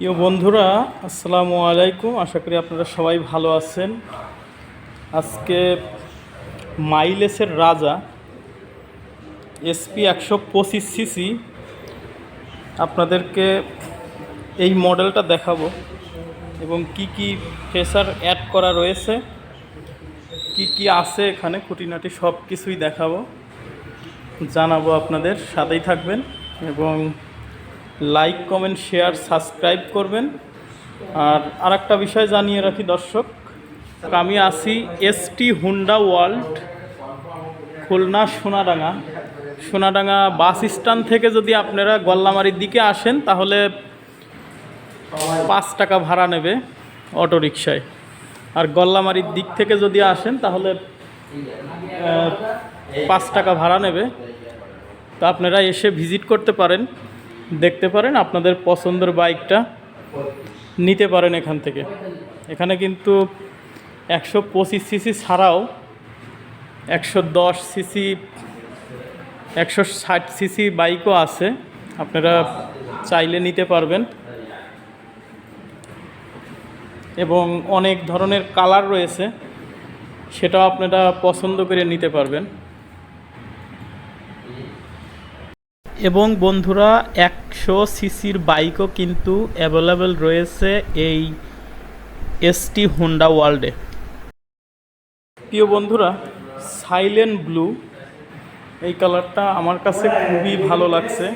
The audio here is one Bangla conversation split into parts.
প্রিয় বন্ধুরা, আসসালামু আলাইকুম। আশা করি আপনারা সবাই ভালো আছেন। আজকে মাইলেসের রাজা, এসপি একশো পঁচিশ সিসি, আপনাদেরকে এই মডেলটা দেখাবো এবং কি কি ফেসার অ্যাড করা রয়েছে, কি কি আছে এখানে, খুঁটিনাটি সব কিছুই দেখাবো, জানাব আপনাদের, সাথেই থাকবেন এবং লাইক, কমেন্ট, শেয়ার, সাবস্ক্রাইব করবেন। আর আরেকটা বিষয় জানিয়ে রাখি দর্শক, আমি আছি ST Honda world, Khulna Sonadanga. Sonadanga bus stand থেকে যদি আপনারা গল্লামারির দিকে আসেন, তাহলে পাঁচ টাকা ভাড়া নেবে অটো রিক্সায় আর গল্লামারির দিক থেকে যদি আসেন, তাহলে পাঁচ টাকা ভাড়া নেবে। তো আপনারা এসে ভিজিট করতে পারেন। দেখতে পারেন, আপনাদের পছন্দের বাইকটা নিতে পারেন এখান থেকে। এখানে কিন্তু একশো পঁচিশ সিসি ছাড়াও একশো দশ সিসি, একশো ষাট সিসি বাইকও আছে। আপনারা চাইলে নিতে পারবেন। এবং অনেক ধরনের কালার রয়েছে, সেটাও আপনারা পছন্দ করে নিতে পারবেন। এবং বন্ধুরা, একশো সিসির বাইকও কিন্তু অ্যাভেলেবেল রয়েছে এই এসটি হোন্ডা ওয়ার্ল্ডে প্রিয় বন্ধুরা সাইলেন্ট ব্লু এই কালারটা আমার কাছে খুবই ভালো লাগছে।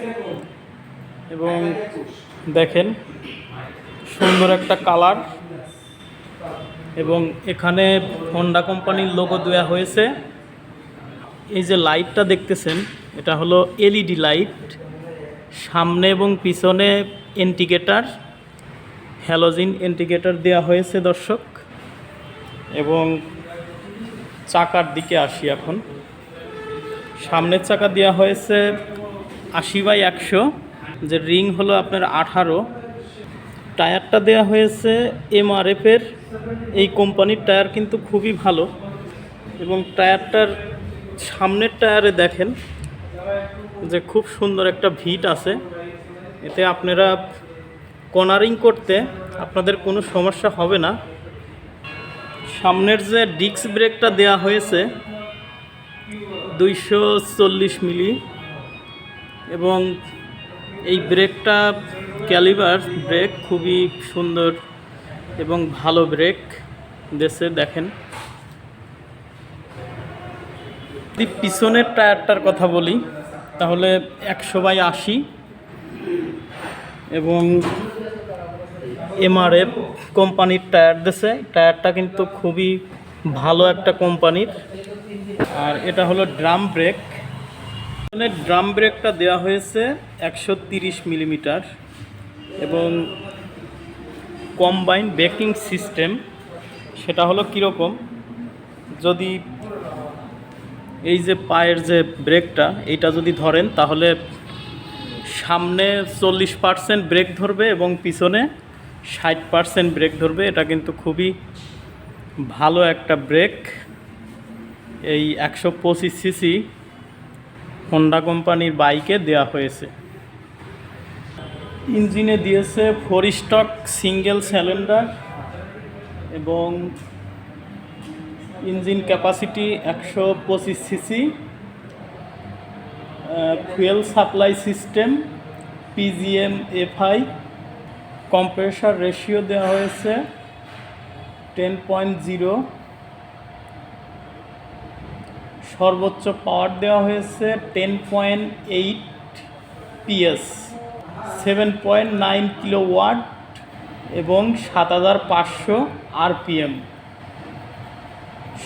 এবং দেখেন, সুন্দর একটা কালার। এবং এখানে হোন্ডা কোম্পানির লোগো দেওয়া হয়েছে। এই যে লাইটটা দেখতেছেন এটা হলো এলইডি লাইট, সামনে এবং পিছনে ইন্ডিকেটার, হ্যালোজিন ইন্ডিকেটার দেওয়া হয়েছে দর্শক, এবং চাকার দিকে আসি এখন। সামনের চাকা দেওয়া হয়েছে আশি বাই একশো, যে রিং হলো আপনার আঠারো। টায়ারটা দেওয়া হয়েছে এমআরএফের এই কোম্পানির টায়ার কিন্তু খুবই ভালো। এবং টায়ারটার সামনের টায়ারে দেখেন যে খুব সুন্দর একটা ভিট আছে। এতে আপনারা কর্নারিং করতে আপনাদের কোনো সমস্যা হবে না। সামনের যে ডিস্ক ব্রেকটা দেয়া হয়েছে, দুইশো চল্লিশ মিলি এবং এই ব্রেকটা ক্যালিবার ব্রেক খুবই সুন্দর এবং ভালো ব্রেক দেশে দেখেন। যদি পিছনের টায়ারটার কথা বলি, তাহলে একশো বাই আশি এবং এমআরএফ কোম্পানির টায়ার দেশে টায়ারটা কিন্তু খুবই ভালো একটা কোম্পানির। আর এটা হলো ড্রাম ব্রেক। এখানে ড্রাম ব্রেকটা দেওয়া হয়েছে একশো তিরিশ মিলিমিটার এবং কম্বাইন ব্রেকিং সিস্টেম। সেটা হলো কীরকম? যদি এই যে পায়ের যে ব্রেকটা, এইটা যদি ধরেন, তাহলে সামনে চল্লিশ পার্সেন্ট ব্রেক ধরবে এবং পিছনে ষাট পার্সেন্ট ব্রেক ধরবে। এটা কিন্তু খুবই ভালো একটা ব্রেক। এই একশো পঁচিশ সিসি হোন্ডা কোম্পানির বাইকে দেওয়া হয়েছে। ইঞ্জিনে দিয়েছে ফোর স্টক সিঙ্গেল সিলিন্ডার এবং ইঞ্জিন ক্যাপাসিটি একশো পঁচিশ CC fuel supply system PGM FI compressor ratio দেওয়া হয়েছে টেন পয়েন্ট জিরো সর্বোচ্চ পাওয়ার দেওয়া হয়েছে ten point eight PS seven point nine kilowatt এবং সাত হাজার পাঁচশো আরপিএম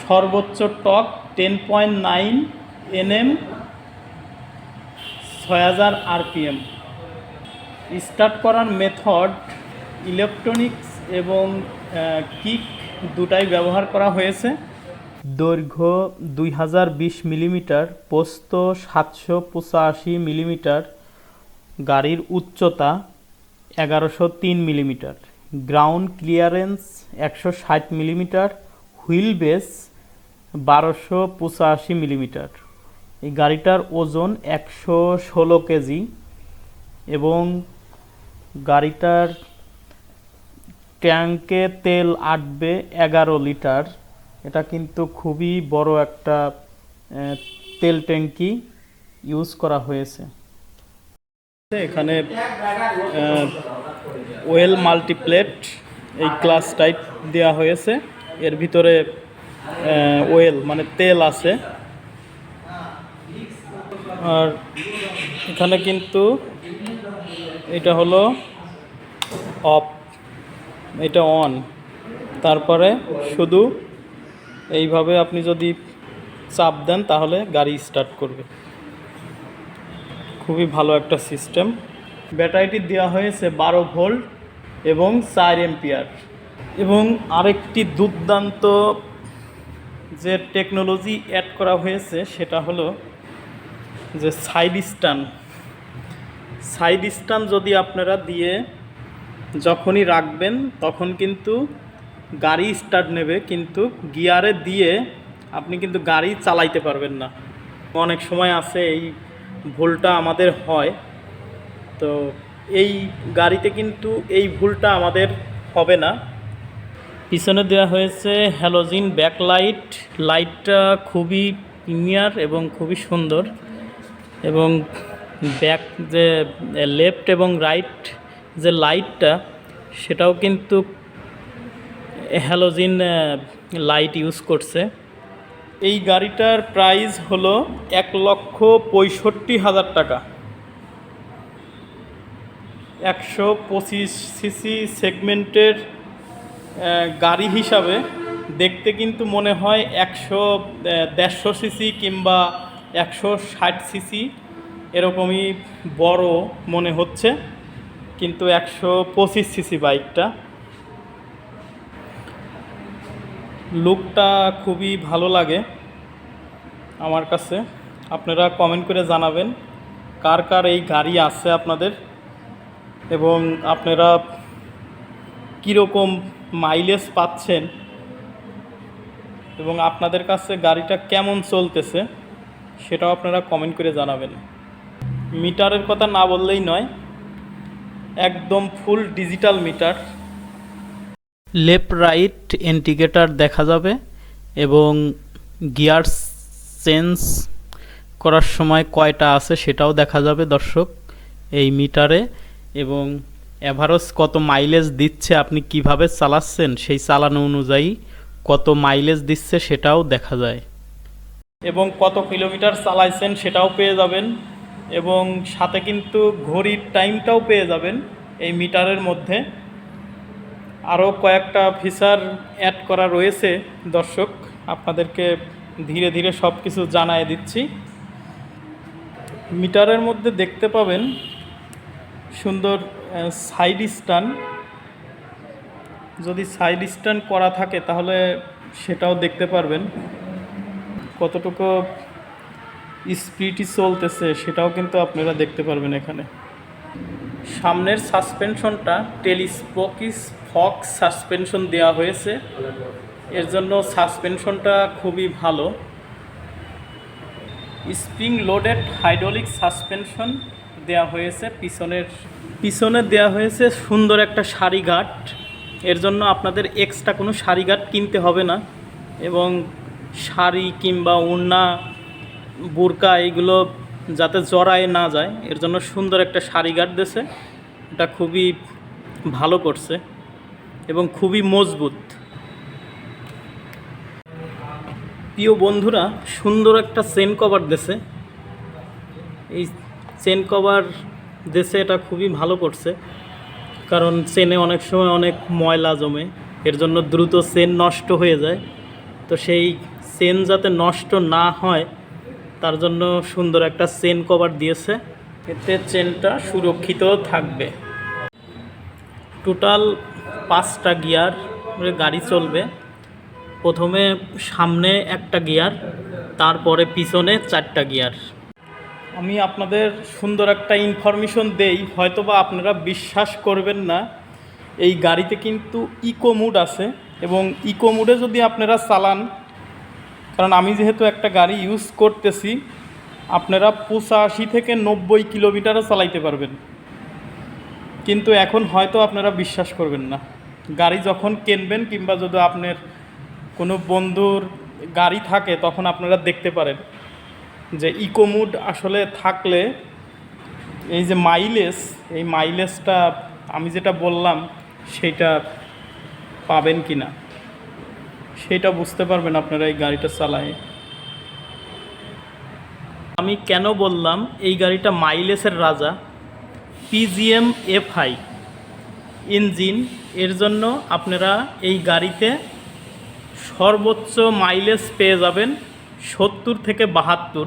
সর্বোচ্চ torque ten point nine NM ছয় হাজার আরপিএম। স্টার্ট করার মেথড ইলেকট্রনিক্স এবং কিক দুটাই ব্যবহার করা হয়েছে। দৈর্ঘ্য দুই হাজার বিশ মিলিমিটার, পোস্ত সাতশো পঁচাশি মিলিমিটার, গাড়ির উচ্চতা এগারোশো তিন মিলিমিটার, গ্রাউন্ড ক্লিয়ারেন্স একশো ষাট মিলিমিটার, হুইল বেস বারোশো পঁচাশি মিলিমিটার। এই গাড়িটার ওজন একশো ষোলো কেজি এবং গাড়িটার ট্যাঙ্কে তেল আটবে এগারো লিটার। এটা কিন্তু খুবই বড় একটা তেল ট্যাঙ্কি ইউজ করা হয়েছে। এখানে ওয়েল মাল্টিপ্লেট এই ক্লাস টাইপ দেওয়া হয়েছে। এর ভিতরে ওয়েল মানে তেল আছে। আর এখানে কিন্তু এটা হলো অফ, এটা অন তারপরে শুধু এইভাবে আপনি যদি চাপ দেন, তাহলে গাড়ি স্টার্ট করবে। খুবই ভালো একটা সিস্টেম ব্যাটারিটি দেওয়া হয়েছে বারো ভোল্ট এবং চার এম্পিয়ার এবং আরেকটি দুর্দান্ত যে টেকনোলজি অ্যাড করা হয়েছে সেটা হলো যে সাইড স্টান সাইড স্টান যদি আপনারা দিয়ে যখনই রাখবেন, তখন কিন্তু গাড়ি স্টার্ট নেবে, কিন্তু গিয়ারে দিয়ে আপনি কিন্তু গাড়ি চালাইতে পারবেন না। অনেক সময় আছে এই ভুলটা আমাদের হয়। তো এই গাড়িতে কিন্তু এই ভুলটা আমাদের হবে না। পিছনে দেওয়া হয়েছে হ্যালোজিন ব্যাকলাইট। লাইটটা খুবই প্রিমিয়ার এবং খুবই সুন্দর এবং ব্যাক যে, লেফট এবং রাইট যে লাইটটা, সেটাও কিন্তু হ্যালোজিন লাইট ইউজ করছে। এই গাড়িটার প্রাইস হলো এক লক্ষ পঁয়ষট্টি হাজার টাকা। একশো পঁচিশ সিসি সেগমেন্টের গাড়ি হিসাবে দেখতে কিন্তু মনে হয় একশো দেড়শো সিসি কিংবা একশো ষাট সিসি এরকমই বড় মনে হচ্ছে, কিন্তু একশো পঁচিশ সিসি বাইকটা। লুকটা খুবই ভালো লাগে আমার কাছে। আপনারা কমেন্ট করে জানাবেন কার কার এই গাড়ি আছে আপনাদের, এবং আপনারা কীরকম মাইলেজ পাচ্ছেন এবং আপনাদের কাছে গাড়িটা কেমন চলতেছে সেটাও আপনারা কমেন্ট করে জানাবেন। মিটারের কথা না বললেই নয়, একদম full digital meter. Left right indicator দেখা যাবে এবং গিয়ার চেঞ্জ করার সময় কয়টা আছে সেটাও দেখা যাবে দর্শক এই মিটারে এবং অ্যাভারেজ কত মাইলেজ দিচ্ছে আপনি কীভাবে চালাচ্ছেন? সেই চালানো অনুযায়ী কত মাইলেজ দিচ্ছে সেটাও দেখা যায়। এবং কত কিলোমিটার চালাইছেন সেটাও পেয়ে যাবেন। এবং সাথে কিন্তু ঘড়ির টাইমটাও পেয়ে যাবেন এই মিটারের মধ্যে। আরও কয়েকটা ফিচার অ্যাড করা রয়েছে দর্শক, আপনাদেরকে ধীরে ধীরে সব কিছু জানায় দিচ্ছি। মিটারের মধ্যে দেখতে পাবেন সুন্দর সাইড স্টান যদি সাইড স্ট্যান্ড করা থাকে, তাহলে সেটাও দেখতে পারবেন। কতটুকু স্পিডই চলতেছে, সেটাও কিন্তু আপনারা দেখতে পারবেন এখানে। সামনের সাসপেনশনটা টেলিস্পোকিস ফক্স সাসপেনশন দেওয়া হয়েছে। এর জন্য সাসপেনশনটা খুবই ভালো। স্প্রিং লোডেড হাইড্রোলিক সাসপেনশন দেওয়া হয়েছে, পিছনের, পিছনে দেওয়া হয়েছে সুন্দর একটা সারিঘাট এর জন্য আপনাদের এক্সট্রা কোনো সারিঘাট কিনতে হবে না। এবং শাড়ি কিংবা ওড়না, বোরকা এগুলো যাতে জড়ায় না যায়, এর জন্য সুন্দর একটা সারিঘাট দিয়েছে। এটা খুবই ভালো করছে এবং খুবই মজবুত। প্রিয় বন্ধুরা, সুন্দর একটা চেন কভার দেছে এই চেন কভার দেশে এটা খুবই ভালো করছে কারণ চেনে অনেক সময় অনেক ময়লা জমে, এর জন্য দ্রুত চেন নষ্ট হয়ে যায়। তো সেই চেন যাতে নষ্ট না হয়, তার জন্য সুন্দর একটা চেন কভার দিয়েছে। এতে চেনটা সুরক্ষিত থাকবে। টোটাল পাঁচটা গিয়ার গাড়ি চলবে। প্রথমে সামনে একটা গিয়ার তারপরে পিছনে চারটা গিয়ার আমি আপনাদের সুন্দর একটা ইনফরমেশন দেই, হয়তোবা আপনারা বিশ্বাস করবেন না, এই গাড়িতে কিন্তু ইকো মুড আছে এবং ইকো মুডে যদি আপনারা চালান, কারণ আমি যেহেতু একটা গাড়ি ইউজ করতেছি, আপনারা পঁচাশি থেকে নব্বই কিলোমিটারও চালাইতে পারবেন। কিন্তু এখন হয়তো আপনারা বিশ্বাস করবেন না। গাড়ি যখন কিনবেন কিংবা যদি আপনার কোনো বন্ধুর গাড়ি থাকে, তখন আপনারা দেখতে পারেন। যে ইকো মুড আসলে থাকলে, এই যে মাইলেজ এই মাইলেজটা আমি যেটা বললাম, সেটা পাবেন কি না সেটা বুঝতে পারবেন আপনারা এই গাড়িটা চালায়। আমি কেন বললাম, এই গাড়িটা মাইলেজের রাজা পিজিএম এফআই ইঞ্জিন এর জন্য আপনারা এই গাড়িতে সর্বোচ্চ মাইলেজ পেয়ে যাবেন। সত্তর থেকে বাহাত্তর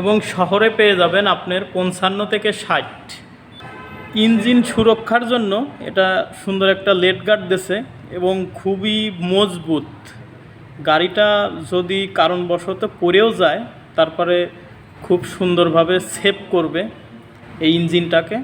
এবং শহরে পেয়ে যাবেন আপনার পঞ্চান্ন থেকে ষাট। ইঞ্জিন সুরক্ষার জন্য এটা সুন্দর একটা লেট গার্ড দিছে এবং খুবই মজবুত। গাড়িটা যদি কারণবশত পড়েও যায়, তারপরে খুব সুন্দরভাবে সেভ করবে এই ইঞ্জিনটাকে।